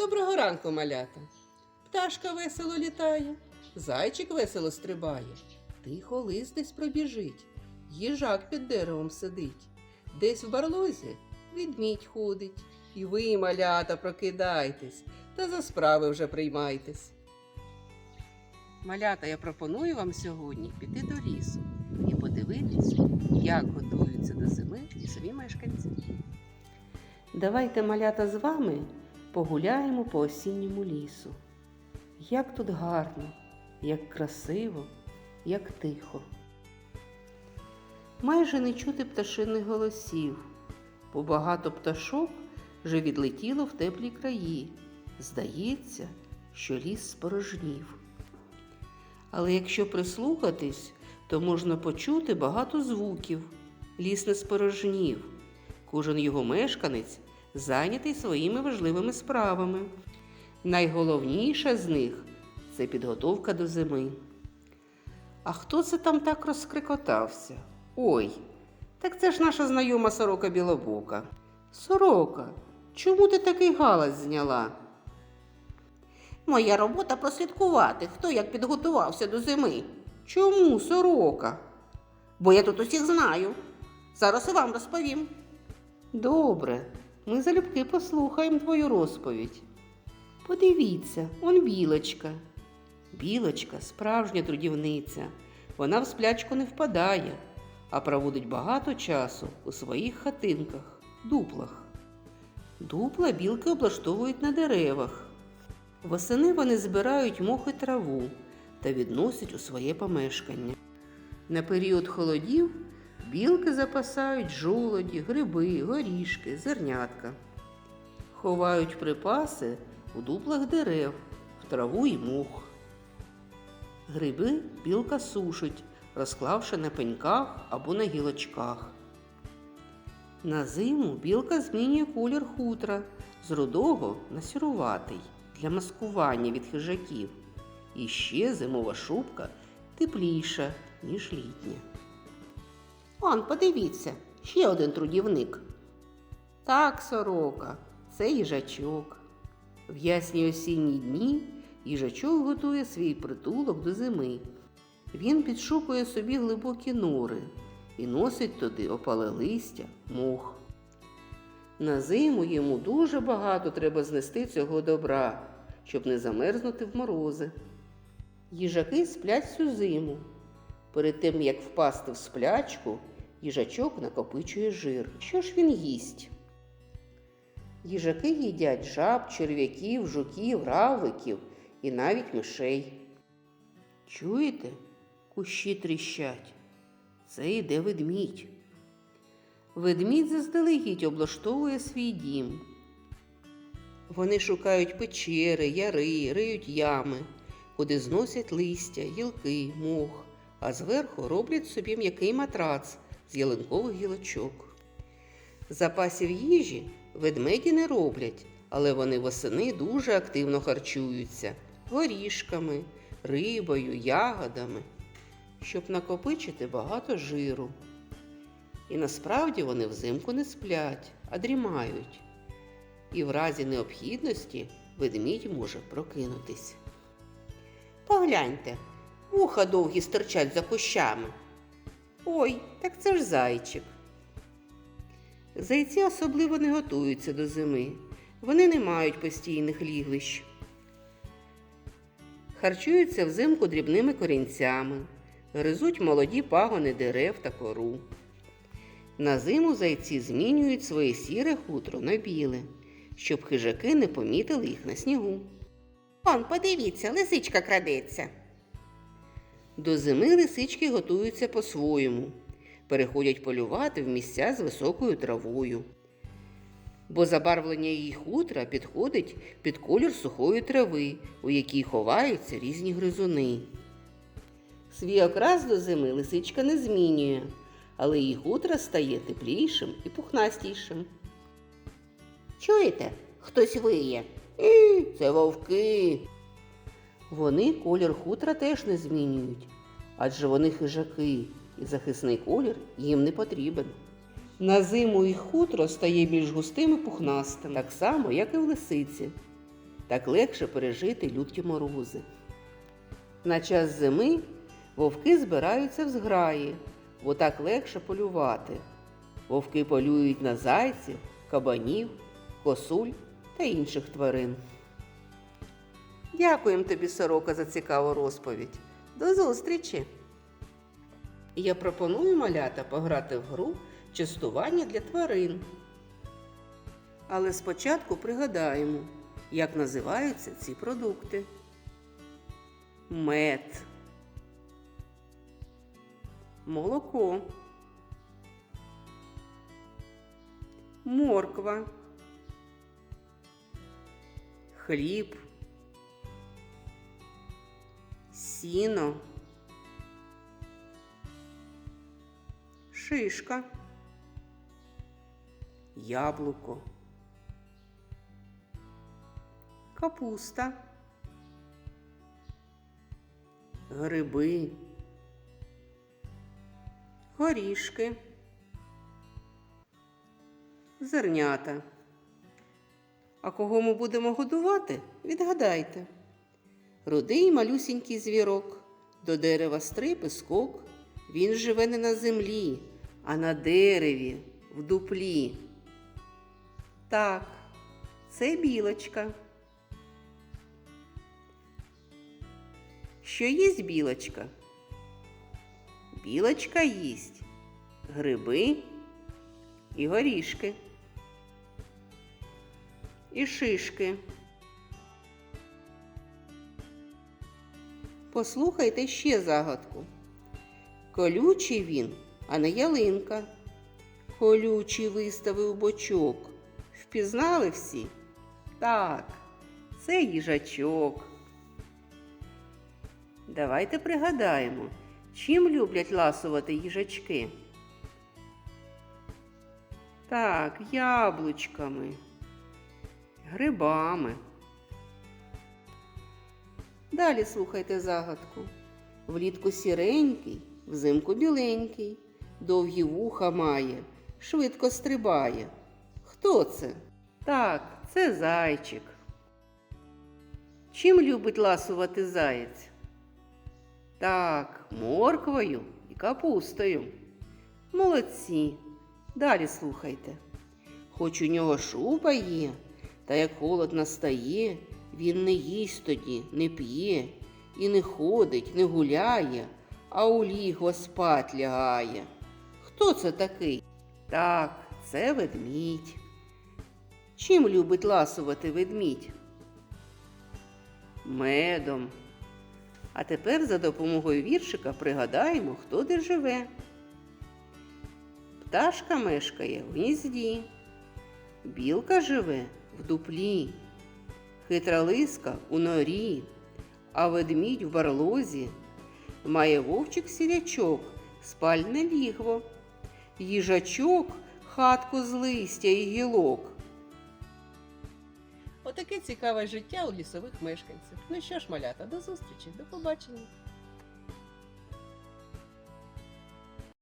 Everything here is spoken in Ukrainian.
Доброго ранку, малята. Пташка весело літає, зайчик весело стрибає, тихо лис десь пробіжить, їжак під деревом сидить, десь в барлозі відмідь ходить. І ви, малята, прокидайтесь та за справи вже приймайтесь. Малята, я пропоную вам сьогодні піти до лісу і подивитись, як готуються до зими лісові мешканці. Давайте, малята, з вами погуляємо по осінньому лісу. Як тут гарно, як красиво, як тихо. Майже не чути пташиних голосів, бо багато пташок вже відлетіло в теплі краї. Здається, що ліс спорожнів. Але якщо прислухатись, то можна почути багато звуків. Ліс не спорожнів. Кожен його мешканець зайнятий своїми важливими справами. Найголовніша з них це підготовка до зими. А хто це там так розкрикотався? Ой, так це ж наша знайома сорока білобока. Сорока, чому ти такий галас зняла? Моя робота прослідкувати, хто як підготувався до зими. Чому сорока? Бо я тут усіх знаю. Зараз і вам розповім. Добре, ми залюбки послухаємо твою розповідь. Подивіться, он білочка. Білочка справжня трудівниця. Вона в сплячку не впадає, а проводить багато часу у своїх хатинках, дуплах. Дупла білки облаштовують на деревах. Восени вони збирають мох і траву та відносять у своє помешкання. На період холодів білки запасають жолоді, гриби, горішки, зернятка. Ховають припаси у дуплах дерев, в траву і мох. Гриби білка сушить, розклавши на пеньках або на гілочках. На зиму білка змінює колір хутра з рудого на сіруватий для маскування від хижаків. І ще зимова шубка тепліша, ніж літня. Он, подивіться, ще один трудівник. Так, сорока, це їжачок. В ясні осінні дні їжачок готує свій притулок до зими. Він підшукує собі глибокі нори і носить туди опале листя, мох. На зиму йому дуже багато треба знести цього добра, щоб не замерзнути в морози. Їжаки сплять всю зиму. Перед тим, як впасти в сплячку, їжачок накопичує жир. Що ж він їсть? Їжаки їдять жаб, черв'яків, жуків, равликів і навіть мишей. Чуєте? Кущі тріщать. Це йде ведмідь. Ведмідь заздалегідь облаштовує свій дім. Вони шукають печери, яри, риють ями, куди зносять листя, гілки, мох, а зверху роблять собі м'який матрац з ялинкових гілочок. Запасів їжі ведмеді не роблять, але вони восени дуже активно харчуються горішками, рибою, ягодами, щоб накопичити багато жиру. І насправді вони взимку не сплять, а дрімають. І в разі необхідності ведмідь може прокинутись. Погляньте, вуха довгі стирчать за кущами. Ой, так це ж зайчик. Зайці особливо не готуються до зими. Вони не мають постійних лігвищ. Харчуються взимку дрібними корінцями, гризуть молоді пагони дерев та кору. На зиму зайці змінюють своє сіре хутро на біле, щоб хижаки не помітили їх на снігу. Он, подивіться, лисичка крадеться. До зими лисички готуються по-своєму, переходять полювати в місця з високою травою. Бо забарвлення її хутра підходить під колір сухої трави, у якій ховаються різні гризуни. Свій окрас до зими лисичка не змінює, але її хутра стає теплішим і пухнастішим. Чуєте? Хтось виє. І це вовки. Вони колір хутра теж не змінюють, адже вони хижаки, і захисний колір їм не потрібен. На зиму їх хутро стає більш густим і пухнастим, так само, як і в лисиці. Так легше пережити люті морози. На час зими вовки збираються в зграї, бо так легше полювати. Вовки полюють на зайців, кабанів, косуль та інших тварин. Дякуємо тобі, сорока, за цікаву розповідь. До зустрічі! Я пропоную малята пограти в гру частування для тварин. Але спочатку пригадаємо, як називаються ці продукти. Мед, молоко, морква, хліб, сіно, шишка, яблуко, капуста, гриби, горішки, зернята. А кого ми будемо годувати, відгадайте. Рудий малюсінький звірок, до дерева стриб і скок. Він живе не на землі, а на дереві, в дуплі. Так, це білочка. Що їсть білочка? Білочка їсть гриби і горішки, і шишки. Послухайте ще загадку. Колючий він, а не ялинка. Колючий виставив бочок. Впізнали всі? Так, це їжачок. Давайте пригадаємо, чим люблять ласувати їжачки. Так, яблучками, грибами. Далі слухайте загадку. Влітку сіренький, взимку біленький, довгі вуха має, швидко стрибає. Хто це? Так, це зайчик. Чим любить ласувати заєць? Так, морквою і капустою. Молодці. Далі слухайте. Хоч у нього шуба є, та як холод настає, він не їсть тоді, не п'є, і не ходить, не гуляє, а у ліго спать лягає. Хто це такий? Так, це ведмідь. Чим любить ласувати ведмідь? Медом. А тепер за допомогою віршика пригадаємо, хто де живе. Пташка мешкає в гнізді, білка живе в дуплі, хитра лиска у норі, а ведмідь в барлозі. Має вовчик сірячок, спальне лігво, їжачок хатку з листя і гілок. Отаке цікаве життя у лісових мешканців. Ну що ж, малята, до зустрічі, до побачення.